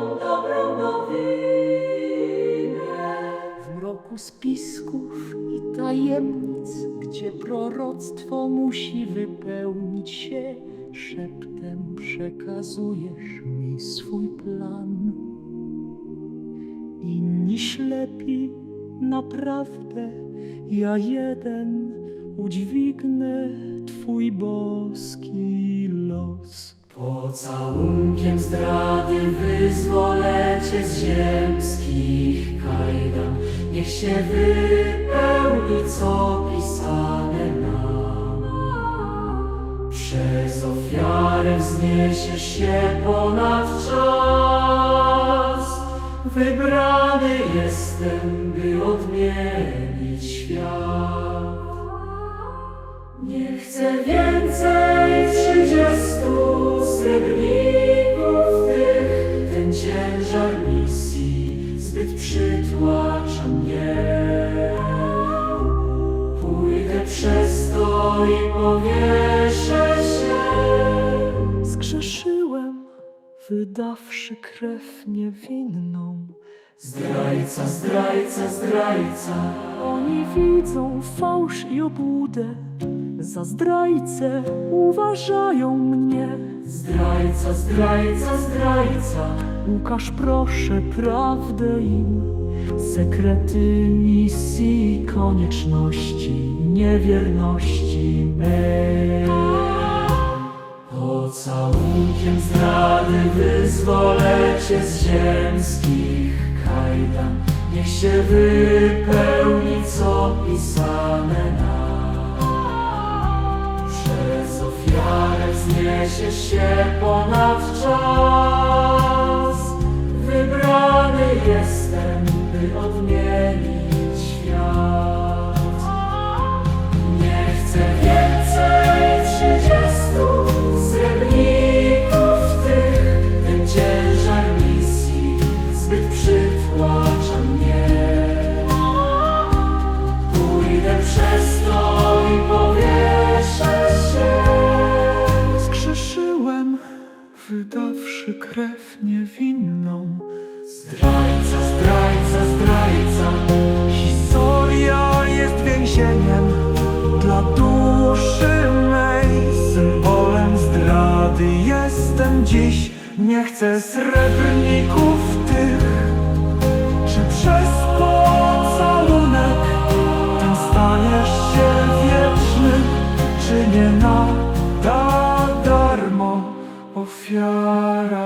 dobrą nowinę. W mroku spisków i tajemnic, gdzie proroctwo musi wypełnić się, szeptem przekazujesz mi swój plan. Inni ślepi naprawdę, ja jeden udźwignę Twój boski los. Pocałunkiem zdrady wyzwolę cię z ziemskich kajdan. Niech się wypełni, co pisane nam. Przez ofiarę wzniesiesz się ponad czas. Wybrany jestem, by odmienić świat. Nie chcę więcej trzydziestu srebrników tych. Ten ciężar misji zbyt przytłacza mnie. Pójdę przez to i powieszę się. Zgrzeszyłem, wydawszy krew niewinną. Zdrajca, zdrajca, zdrajca. Oni widzą fałsz i obłudę. Za zdrajcę uważają mnie. Zdrajca, zdrajca, zdrajca. Łukasz, proszę prawdę im. Sekrety misji, konieczności, niewierności mej. Pocałunkiem zdrady wyzwolę cię z ziemskich kajdan. Niech się wypełni, się ponad czas. Krew niewinną. Zdrajca, zdrajca, zdrajca. Historia jest więzieniem dla duszy mej. Symbolem zdrady jestem dziś. Nie chcę srebrników tych. Czy przez pocałunek staniesz się wieczny? Czy nie nada darmo ofiara?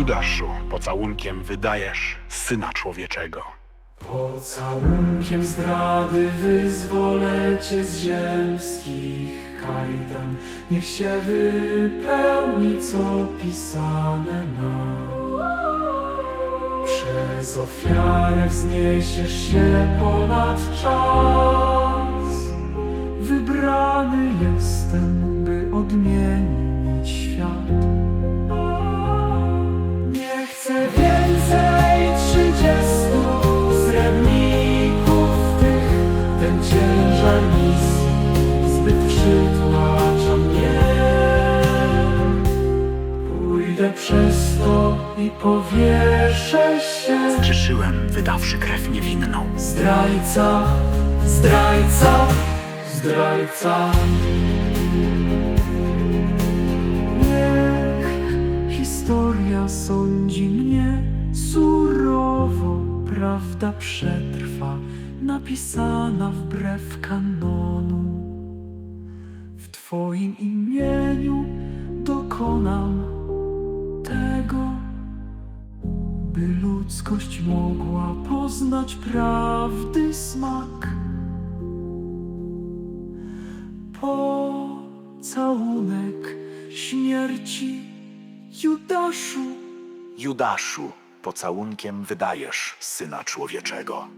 Judaszu, pocałunkiem wydajesz Syna Człowieczego. Pocałunkiem zdrady wyzwolę cię z ziemskich kajdan. Niech się wypełni, co pisane nam. Przez ofiarę wzniesiesz się ponad czas. Wybrany jestem, by odmienić i powieszę się. Zgrzeszyłem, wydawszy krew niewinną. Zdrajca, zdrajca, zdrajca. Niech historia sądzi mnie surowo, prawda przetrwa, napisana wbrew kanonu. W Twoim imieniu dokonam ludzkość mogła poznać prawdy smak. Pocałunek śmierci Judaszu. Judaszu, pocałunkiem wydajesz Syna Człowieczego.